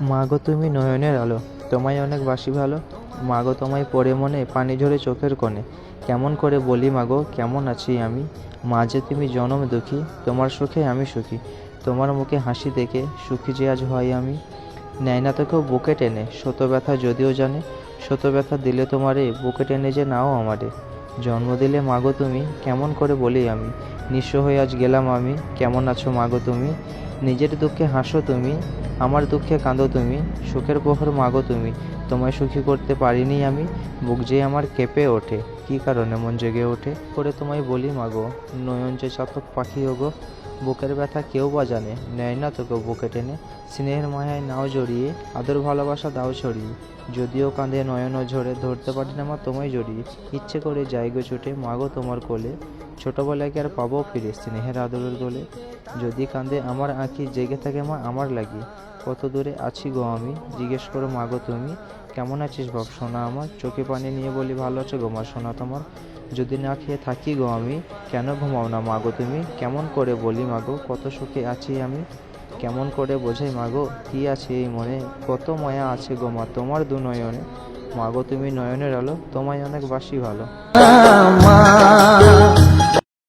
মাগো, তুমি নয়নের আলো। তোমায় অনেক বাসি ভালো। মাগো, তোমায় পড়ে মনে, পানি ঝরে চোখের কোণে। কেমন করে বলি মাগো, কেমন আছি আমি? মাঝে তুমি জনম দুঃখী, তোমার সুখে আমি সুখী। তোমার মুখে হাসি দেখে সুখী যে আজ হয় আমি। নেয় না তোকেও বুকে টেনে, শত ব্যথা যদিও জানে। শত ব্যথা দিলে তোমারে বুকে টেনে যে নাও আমারে। জন্ম দিলে, মাগো তুমি, কেমন করে বলি আমি? নিঃস্ব হয়ে আজ গেলাম আমি, কেমন আছো মাগো তুমি? নিজের দুঃখে হাসো তুমি, আমার দুঃখে কাঁদো তুমি, সুখের প্রহর মাগো তুমি। তোমায় সুখী করতে পারিনি আমি, বুক যে আমার কেঁপে ওঠে, কি কারণে মন জেগে ওঠে? করে তোমায় বলি মাগো, নয়ন যে চাতক পাখি ওগো বুকের ব্যথা কেউ বা জানে নেয় না তোকে বুকে টেনে। স্নেহের মায়ায় নাও জড়িয়ে, আদর ভালোবাসা দাও ছড়িয়ে। যদিও কাঁধে নয়ন ঝরে ধরতে পারি না মা, তোমায় জড়িয়ে। ইচ্ছে করে যাইগো ছুটে মাগো তোমার কোলে। ছোটবেলায় কি আর পাবো ফিরে স্নেহের আদরের গোলে যদি কাঁধে আমার আঁকি জেগে থাকে মা, আমার লাগি। কত দূরে আছি গো আমি? জিজ্ঞেস করো মাগো তুমি। কেমন আছিস বাপ? সোনা আমার। চোখে পানি নিয়ে বলি, ভালো আছে গো মা? সোনা তোমার। যদি না খেয়ে থাকি গো আমি, কেন ঘুমাও না মাগো তুমি? কেমন করে বলি মাগো, কত সুখে আছি আমি? কেমন করে বোঝাই মাগো, কি আছে এই মনে? কত মায়া আছে গো মা, তোমার দু নয়নে। মাগো তুমি নয়নের আলো, তোমায় অনেক বাসি ভালো।